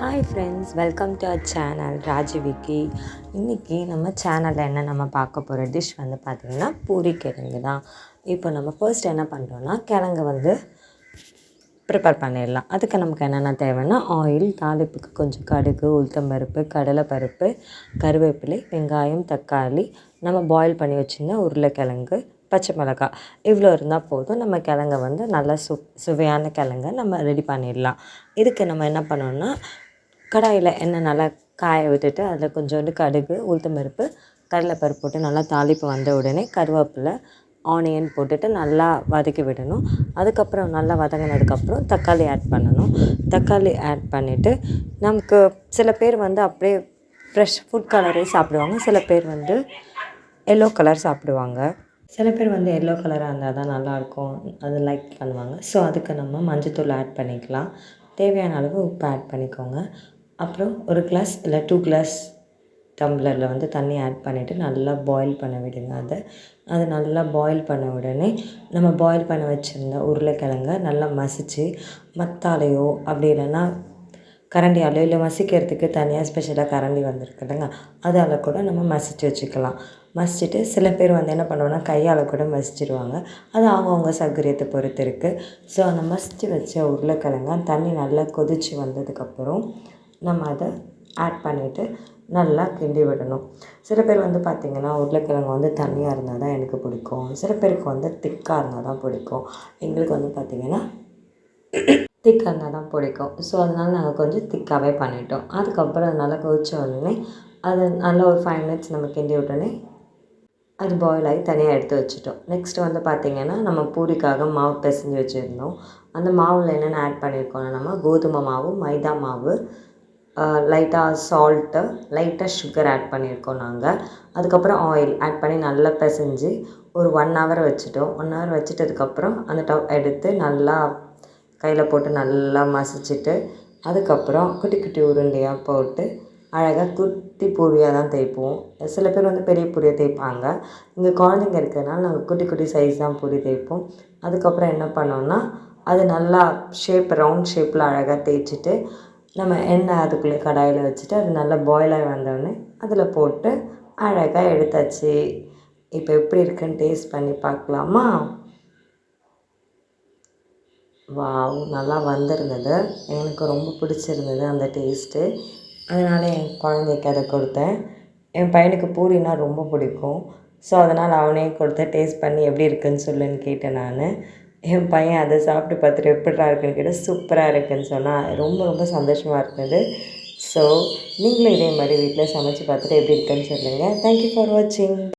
Hi friends welcome to our channel Rajavikki இன்றைக்கி நம்ம சேனலில் என்ன நம்ம பார்க்க போகிற டிஷ் வந்து பார்த்திங்கன்னா பூரி கிழங்கு தான். இப்போ நம்ம ஃபர்ஸ்ட் என்ன பண்ணுறோன்னா கிழங்கு வந்து ப்ரிப்பேர் பண்ணிடலாம். அதுக்கு நமக்கு என்னென்ன தேவைன்னா ஆயில் தாளிப்புக்கு கொஞ்சம் கடுகு உளுத்தம்பருப்பு கடலைப்பருப்பு கருவேப்பிலை வெங்காயம் தக்காளி நம்ம பாயில் பண்ணி வச்சுருந்த உருளைக்கிழங்கு பச்சை மிளகாய். இவ்வளோ இருந்தால் போதும். நம்ம கிழங்க வந்து நல்லா சு சுவையான கிழங்க நம்ம ரெடி பண்ணிடலாம். இதுக்கு நம்ம என்ன பண்ணோன்னா கடாயில் எண்ணெய் நல்லா காய விட்டுட்டு அதில் கொஞ்சோண்டு கடுகு உளுத்தம்பருப்பு கடலைப்பருப்பு போட்டு நல்லா தாளிப்பு வந்த உடனே கருவேப்பிலை ஆனியன் போட்டுட்டு நல்லா வதக்கி விடணும். அதுக்கப்புறம் நல்லா வதங்கினதுக்கப்புறம் தக்காளி ஆட் பண்ணணும். தக்காளி ஆட் பண்ணிவிட்டு நமக்கு சில பேர் வந்து அப்படியே ஃப்ரெஷ் ஃபுட் கலரே சாப்பிடுவாங்க. சில பேர் வந்து எல்லோ கலர் சாப்பிடுவாங்க. சில பேர் வந்து எல்லோ கலராக இருந்தால் தான் நல்லாயிருக்கும். அது லைக் பண்ணுவாங்க. ஸோ அதுக்கு நம்ம மஞ்சத்தூள் ஆட் பண்ணிக்கலாம். தேவையான அளவு உப்பு ஆட் பண்ணிக்கோங்க. அப்புறம் ஒரு கிளாஸ் இல்லை டூ கிளாஸ் டம்ளரில் வந்து தண்ணி ஆட் பண்ணிவிட்டு நல்லா பாயில் பண்ண விடுங்க அதை. அது நல்லா பாயில் பண்ண உடனே நம்ம பாயில் பண்ண வச்சுருந்த உருளைக்கிழங்க நல்லா மசித்து மத்தாலையோ அப்படி இல்லைன்னா கரண்டியாலோ இல்லை மசிக்கிறதுக்கு தனியாக ஸ்பெஷலாக கரண்டி வந்திருக்குதுங்க அதால் கூட நம்ம மசித்து வச்சுக்கலாம். மசிச்சுட்டு சில பேர் வந்து என்ன பண்ணுவோன்னா கையால் கூட மசிச்சிடுவாங்க அது அவங்கவுங்க சௌகரியத்தை பொறுத்து இருக்குது ஸோ அந்த மசித்து வச்ச உருளைக்கிழங்க தண்ணி நல்லா கொதித்து வந்ததுக்கப்புறம் நம்ம அதை ஆட் பண்ணிவிட்டு நல்லா கிண்டி விடணும். சில பேர் வந்து பார்த்திங்கன்னா உருளைக்கிழங்கு வந்து தண்ணியாக இருந்தால் தான் எனக்கு பிடிக்கும். சில பேருக்கு வந்து திக்காக இருந்தால் தான் பிடிக்கும். எங்களுக்கு வந்து பார்த்திங்கன்னா திக்காக இருந்தால் தான் பிடிக்கும். ஸோ அதனால் நாங்கள் கொஞ்சம் திக்காகவே பண்ணிட்டோம். அதுக்கப்புறம் அது நல்லா கொதிச்ச உடனே அது நல்லா ஒரு ஃபைவ் மினிட்ஸ் நம்ம கிண்டி விட்டோன்னே அது பாயில் ஆகி தனியாக எடுத்து வச்சுட்டோம். நெக்ஸ்ட்டு வந்து பார்த்திங்கன்னா நம்ம பூரிக்காக மாவு பிசைஞ்சு வச்சுருந்தோம். அந்த மாவில் என்னென்ன ஆட் பண்ணியிருக்கோம்னா நம்ம கோதுமை மாவு மைதா மாவு லைட்டாக சால்ட்டு லைட்டாக சுகர் ஆட் பண்ணியிருக்கோம் நாங்கள் அதுக்கப்புறம் ஆயில் ஆட் பண்ணி நல்லா பிசைஞ்சு ஒரு ஒன் ஹவர் வச்சுட்டோம். ஒன் ஹவர் வச்சுட்டதுக்கப்புறம் அந்த டவ் எடுத்து நல்லா கையில் போட்டு நல்லா மசிச்சுட்டு அதுக்கப்புறம் குட்டி குட்டி உருண்டையாக போட்டு அழகாக குட்டி பூரியாக தான் தேய்ப்போம். சில பேர் வந்து பெரிய பூரியாக தேய்ப்பாங்க. இங்கே குழந்தைங்க இருக்கிறதுனால நாங்கள் குட்டி குட்டி சைஸ் தான் பூரி தேய்ப்போம். அதுக்கப்புறம் என்ன பண்ணோன்னா அது நல்லா ஷேப் ரவுண்ட் ஷேப்பில் அழகாக தேய்ச்சிட்டு நம்ம எண்ணெய் அதுக்குள்ளே கடாயில் வச்சுட்டு அது நல்லா பாயில் ஆகி வந்தோடனே அதில் போட்டு அழகாக எடுத்தாச்சு. இப்போ எப்படி இருக்குன்னு டேஸ்ட் பண்ணி பார்க்கலாமா? வாவ் நல்லா வந்திருந்தது. எனக்கு ரொம்ப பிடிச்சிருந்தது அந்த டேஸ்ட்டு அதனால் என் குழந்தைக்கு அதை கொடுத்தேன். என் பையனுக்கு பூரினா ரொம்ப பிடிக்கும். ஸோ அதனால் அவனே கொடுத்தேன். டேஸ்ட் பண்ணி எப்படி இருக்குன்னு சொல்லுன்னு கேட்டேன் நான். என் பையன் அதை சாப்பிட்டு பார்த்துட்டு எப்படிடா இருக்குன்னு கேட்டால் சூப்பராக இருக்குன்னு சொன்னால் ரொம்ப ரொம்ப சந்தோஷமாக இருந்தது. ஸோ நீங்களும் இதே மாதிரி வீட்டில் சமைச்சு பார்த்துட்டு எப்படி இருக்குன்னு சொல்லுங்கள் தேங்க்யூ ஃபார் வாட்சிங்